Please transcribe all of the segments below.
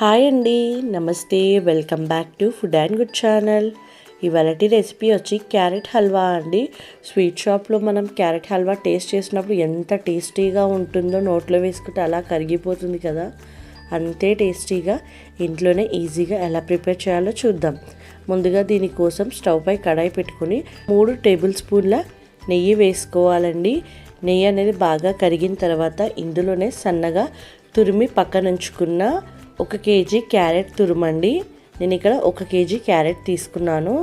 Hi అండి. నమస్తే. Welcome back to food and good channel. ఇవాళటి recipe వచ్చి క్యారెట్ హల్వా అండి. స్వీట్ షాప్లో మనం క్యారెట్ హల్వా టేస్ట్ చేసినప్పుడు ఎంత టేస్టీగా ఉంటుందో నోట్లో వేసుకుంటే అలా కరిగిపోతుంది కదా. అంతే టేస్టీగా ఇంట్లోనే ఈజీగా ఎలా ప్రిపేర్ చేయాలో చూద్దాం. ముందుగా దీనికోసం స్టవ్ పై కడాయి పెట్టుకుని మూడు టేబుల్ స్పూన్ల నెయ్యి వేసుకోవాలండి. నెయ్యి అనేది బాగా కరిగిన తర్వాత ఇందులోనే సన్నగా తురిమి పక్కనుంచుకున్న ఒక కేజీ క్యారెట్ తురుమండి. నేను ఇక్కడ ఒక కేజీ క్యారెట్ తీసుకున్నాను.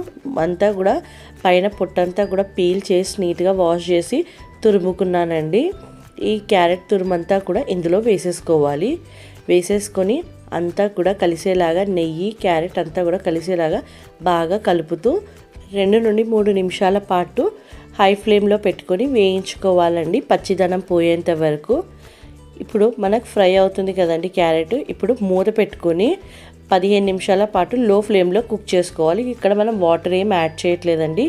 అంతా కూడా పైన పొట్టంతా కూడా పీల్ చేసి నీట్గా వాష్ చేసి తురుముకున్నానండి. ఈ క్యారెట్ తురుమంతా కూడా ఇందులో వేసేసుకోవాలి. వేసేసుకొని అంతా కూడా కలిసేలాగా నెయ్యి క్యారెట్ అంతా కూడా కలిసేలాగా బాగా కలుపుతూ రెండు నుండి మూడు నిమిషాల పాటు హై ఫ్లేమ్లో పెట్టుకొని వేయించుకోవాలండి పచ్చిదనం పోయేంత వరకు. ఇప్పుడు మనకు ఫ్రై అవుతుంది కదండి క్యారెట్. ఇప్పుడు మూత పెట్టుకొని పదిహేను నిమిషాల పాటు లో ఫ్లేమ్లో కుక్ చేసుకోవాలి. ఇక్కడ మనం వాటర్ ఏం యాడ్ చేయట్లేదండి.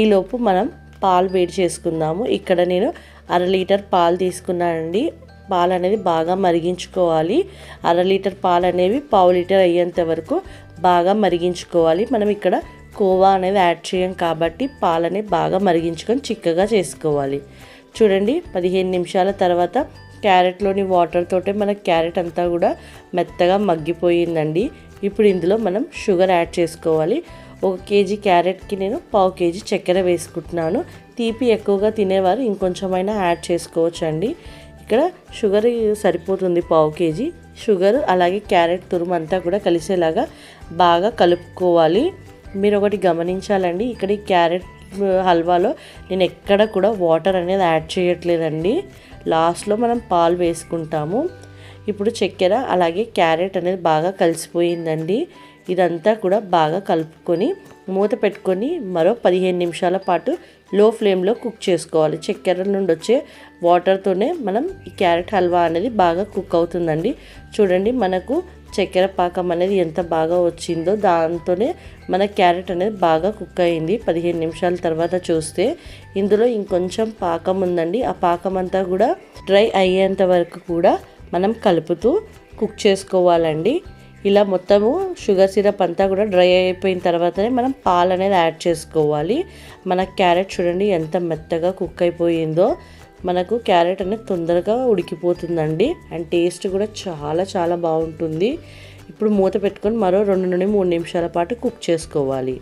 ఈలోపు మనం పాలు వేడి చేసుకుందాము. ఇక్కడ నేను అర లీటర్ పాలు తీసుకున్నానండి. పాలు అనేది బాగా మరిగించుకోవాలి. అర లీటర్ పాలు అనేవి పావు లీటర్ అయ్యేంత వరకు బాగా మరిగించుకోవాలి. మనం ఇక్కడ కోవా అనేది యాడ్ చేయం కాబట్టి పాలని బాగా మరిగించుకొని చిక్కగా చేసుకోవాలి. చూడండి పదిహేను నిమిషాల తర్వాత క్యారెట్లోని వాటర్ తోటే మన క్యారెట్ అంతా కూడా మెత్తగా మగ్గిపోయిందండి. ఇప్పుడు ఇందులో మనం షుగర్ యాడ్ చేసుకోవాలి. ఒక కేజీ క్యారెట్కి నేను పావు కేజీ చక్కెర వేసుకుంటున్నాను. తీపి ఎక్కువగా తినేవారు ఇంకొంచెమైనా యాడ్ చేసుకోవచ్చు అండి ఇక్కడ షుగర్ సరిపోతుంది పావు కేజీ. షుగర్ అలాగే క్యారెట్ తురుము అంతా కూడా కలిసేలాగా బాగా కలుపుకోవాలి. మీరు ఒకటి గమనించాలండి ఇక్కడ ఈ క్యారెట్ హల్వాలో నేను ఎక్కడ కూడా వాటర్ అనేది యాడ్ చేయట్లేదండి. లాస్ట్లో మనం పాలు వేసుకుంటాము. ఇప్పుడు చక్కెర అలాగే క్యారెట్ అనేది బాగా కలిసిపోయిందండి. ఇదంతా కూడా బాగా కలుపుకొని మూత పెట్టుకొని మరో పదిహేను నిమిషాల పాటు లో ఫ్లేమ్లో కుక్ చేసుకోవాలి. చక్కెర నుండి వచ్చే వాటర్తోనే మనం ఈ క్యారెట్ హల్వా అనేది బాగా కుక్ అవుతుందండి. చూడండి మనకు చక్కెర పాకం అనేది ఎంత బాగా వచ్చిందో దాంతోనే మన క్యారెట్ అనేది బాగా కుక్ అయింది. పదిహేను నిమిషాల తర్వాత చూస్తే ఇందులో ఇంకొంచెం పాకం ఉందండి. ఆ పాకం అంతా కూడా డ్రై అయ్యేంత వరకు కూడా మనం కలుపుతూ కుక్ చేసుకోవాలండి. ఇలా మొత్తము షుగర్ సిరప్ అంతా కూడా డ్రై అయిపోయిన తర్వాతనే మనం పాలు అనేది యాడ్ చేసుకోవాలి. మన క్యారెట్ చూడండి ఎంత మెత్తగా కుక్ అయిపోయిందో. మనకు క్యారెట్ అనేది తొందరగా ఉడికిపోతుందండి. అండ్ టేస్ట్ కూడా చాలా చాలా బాగుంటుంది. ఇప్పుడు మూత పెట్టుకొని మరో రెండు నుండి మూడు నిమిషాల పాటు కుక్ చేసుకోవాలి.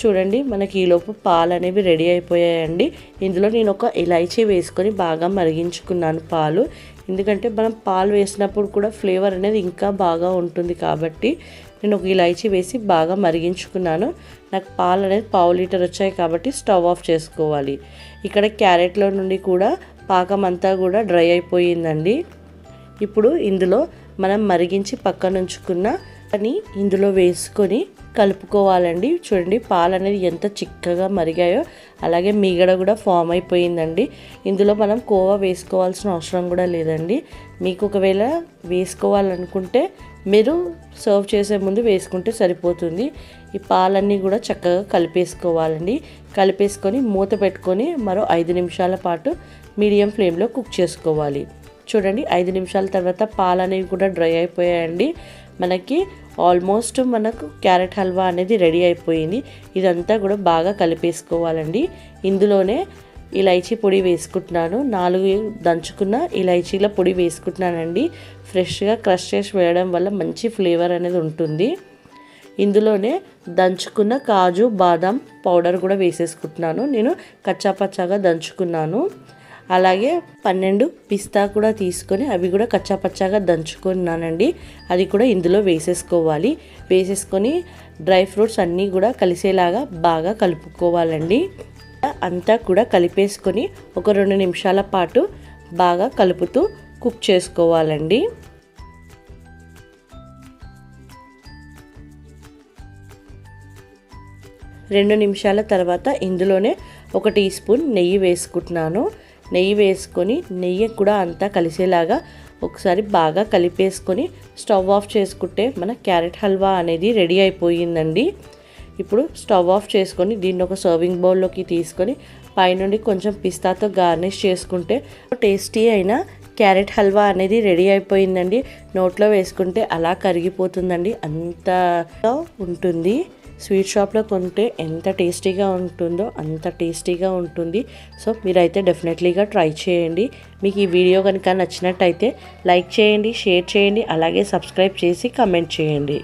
చూడండి మనకి ఈలోపు పాలు అనేవి రెడీ అయిపోయాయండి. ఇందులో నేను ఒక ఇలాచీ వేసుకొని బాగా మరిగించుకున్నాను పాలు. ఎందుకంటే మనం పాలు వేసినప్పుడు కూడా ఫ్లేవర్ అనేది ఇంకా బాగా ఉంటుంది కాబట్టి నేను ఒక ఇలాచి వేసి బాగా మరిగించుకున్నాను. నాకు పాలు అనేది పావు లీటర్ వచ్చాయి కాబట్టి స్టవ్ ఆఫ్ చేసుకోవాలి. ఇక్కడ క్యారెట్లో నుండి కూడా పాకం అంతా కూడా డ్రై అయిపోయిందండి. ఇప్పుడు ఇందులో మనం మరిగించి పక్కన ఉంచుకున్న అని ఇందులో వేసుకొని కలుపుకోవాలండి. చూడండి పాలు అనేది ఎంత చిక్కగా మరిగాయో అలాగే మీగడ కూడా ఫామ్ అయిపోయిందండి. ఇందులో మనం కోవా వేసుకోవాల్సిన అవసరం కూడా లేదండి. మీకు ఒకవేళ వేసుకోవాలనుకుంటే మీరు సర్వ్ చేసే ముందు వేసుకుంటే సరిపోతుంది. ఈ పాలన్నీ కూడా చక్కగా కలిపేసుకోవాలండి. కలిపేసుకొని మూత పెట్టుకొని మరో ఐదు నిమిషాల పాటు మీడియం ఫ్లేమ్లో కుక్ చేసుకోవాలి. చూడండి ఐదు నిమిషాల తర్వాత పాలు అనేవి కూడా డ్రై అయిపోయాయండి. మనకి ఆల్మోస్ట్ మనకు క్యారెట్ హల్వా అనేది రెడీ అయిపోయింది. ఇదంతా కూడా బాగా కలిపేసుకోవాలండి. ఇందులోనే ఇలైచీ పొడి వేసుకుంటున్నాను. నాలుగు దంచుకున్న ఇలైచీల పొడి వేసుకుంటున్నానండి. ఫ్రెష్గా క్రష్ చేసి వేయడం వల్ల మంచి ఫ్లేవర్ అనేది ఉంటుంది. ఇందులోనే దంచుకున్న కాజు బాదం పౌడర్ కూడా వేసేసుకుంటున్నాను. నేను కచ్చాపచ్చాగా దంచుకున్నాను. అలాగే పన్నెండు పిస్తా కూడా తీసుకొని అవి కూడా కచ్చాపచ్చాగా దంచుకున్నానండి. అది కూడా ఇందులో వేసేసుకోవాలి. వేసేసుకొని డ్రై ఫ్రూట్స్ అన్నీ కూడా కలిసేలాగా బాగా కలుపుకోవాలండి. అంతా కూడా కలిపేసుకొని ఒక రెండు నిమిషాల పాటు బాగా కలుపుతూ కుక్ చేసుకోవాలండి. రెండు నిమిషాల తర్వాత ఇందులోనే ఒక టీ స్పూన్ నెయ్యి వేసుకుంటున్నాను. నెయ్యి వేసుకొని నెయ్యి కూడా అంతా కలిసేలాగా ఒకసారి బాగా కలిపేసుకొని స్టవ్ ఆఫ్ చేసుకుంటే మన క్యారెట్ హల్వా అనేది రెడీ అయిపోయిందండి. ఇప్పుడు స్టవ్ ఆఫ్ చేసుకొని దీన్ని ఒక సర్వింగ్ బౌల్లోకి తీసుకొని పైనుండి కొంచెం పిస్తాతో గార్నిష్ చేసుకుంటే టేస్టీ అయిన క్యారెట్ హల్వా అనేది రెడీ అయిపోయిందండి. నోట్లో వేసుకుంటే అలా కరిగిపోతుందండి. అంత ఉంటుంది. స్వీట్ షాప్లో కొంటే ఎంత టేస్టీగా ఉంటుందో అంత టేస్టీగా ఉంటుంది. సో మీరైతే డెఫినెట్లీగా ట్రై చేయండి. మీకు ఈ వీడియో కనుక నచ్చినట్టయితే లైక్ చేయండి షేర్ చేయండి అలాగే సబ్స్క్రైబ్ చేసి కమెంట్ చేయండి.